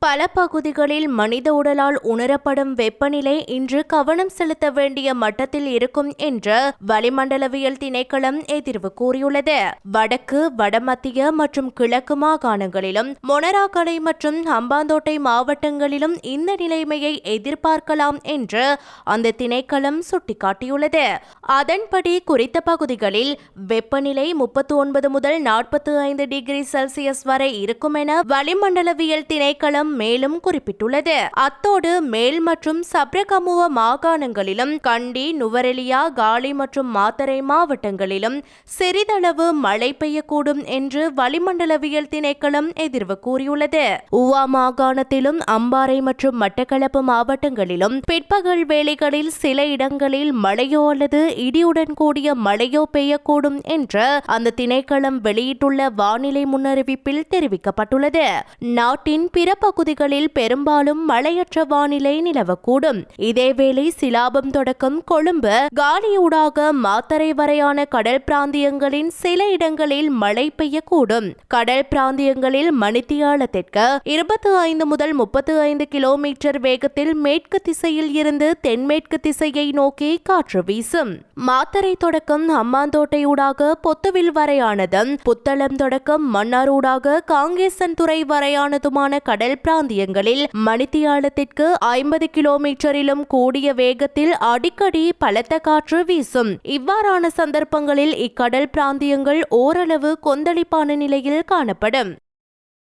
பல பகுதிகளில் மனித உடலால் உணரப்படும் வெப்பநிலை இன்று கவனம் செலுத்த வேண்டிய மட்டத்தில் இருக்கும் என்று வளிமண்டலவியல் திணைக்களம் எதிர்வு கூறியுள்ளது. வடக்கு வடமத்திய மற்றும் கிழக்கு மாகாணங்களிலும் மொனராக்கலை மற்றும் ஹம்பாந்தோட்டை மாவட்டங்களிலும் இந்த நிலைமையை எதிர்பார்க்கலாம் என்று அந்த திணைக்களம் சுட்டிக்காட்டியுள்ளது. அதன்படி குறித்த பகுதிகளில் வெப்பநிலை முப்பத்தி ஒன்பது முதல் நாற்பத்தி ஐந்து டிகிரி செல்சியஸ் வரை இருக்கும் என வளிமண்டலவியல் திணைக்களம் மேலும் குறிப்பிட்டுள்ளது. அத்தோடு மேல் மற்றும் சப்ரகமுவ மாகாணங்களிலும் கண்டி நுவரெலியா காலி மற்றும் மாத்தரை மாவட்டங்களிலும் சிறிதளவு மழை பெய்யக்கூடும் என்று வளிமண்டலவியல் திணைக்களம் எதிர்வு கூறியுள்ளது. உவா மாகாணத்திலும் அம்பாறை மற்றும் மட்டக்களப்பு மாவட்டங்களிலும் பிற்பகல் வேளைகளில் சில இடங்களில் மழையோ அல்லது இடியுடன் கூடிய மழையோ பெய்யக்கூடும் என்று அந்த திணைக்களம் வெளியிட்டுள்ள வானிலை முன்னறிவிப்பில் தெரிவிக்கப்பட்டுள்ளது. நாட்டின் பிற பகுதிகளில் பெரும்பாலும் மழையற்ற வானிலை நிலவக்கூடும். இதேவேளை சிலாபம் தொடக்கம் கொழும்பு காலியூடாக மாத்தரை வரையான கடல் பிராந்தியங்களின் சில இடங்களில் மழை பெய்யக்கூடும். கடல் பிராந்தியங்களில் மணித்தியாலத்திற்கு இருபத்தி ஐந்து முதல் முப்பத்தி ஐந்து கிலோமீட்டர் வேகத்தில் மேற்கு திசையில் இருந்து தென்மேற்கு திசையை நோக்கி காற்று வீசும். மாத்தரை தொடக்கம் அம்மாந்தோட்டையூடாக பொத்துவில் வரையானதும் புத்தளம் தொடக்கம் மன்னார் ஊடாக காங்கேசன் துறை வரையானதுமான கடல் பிராந்தியங்களில் மணித்தியாலத்திற்கு ஐம்பது கிலோமீட்டரிலும் கூடிய வேகத்தில் அடிக்கடி பலத்த காற்று வீசும். இவ்வாறான சந்தர்ப்பங்களில் இக்கடல் பிராந்தியங்கள் ஓரளவு கொந்தளிப்பான நிலையில் காணப்படும்.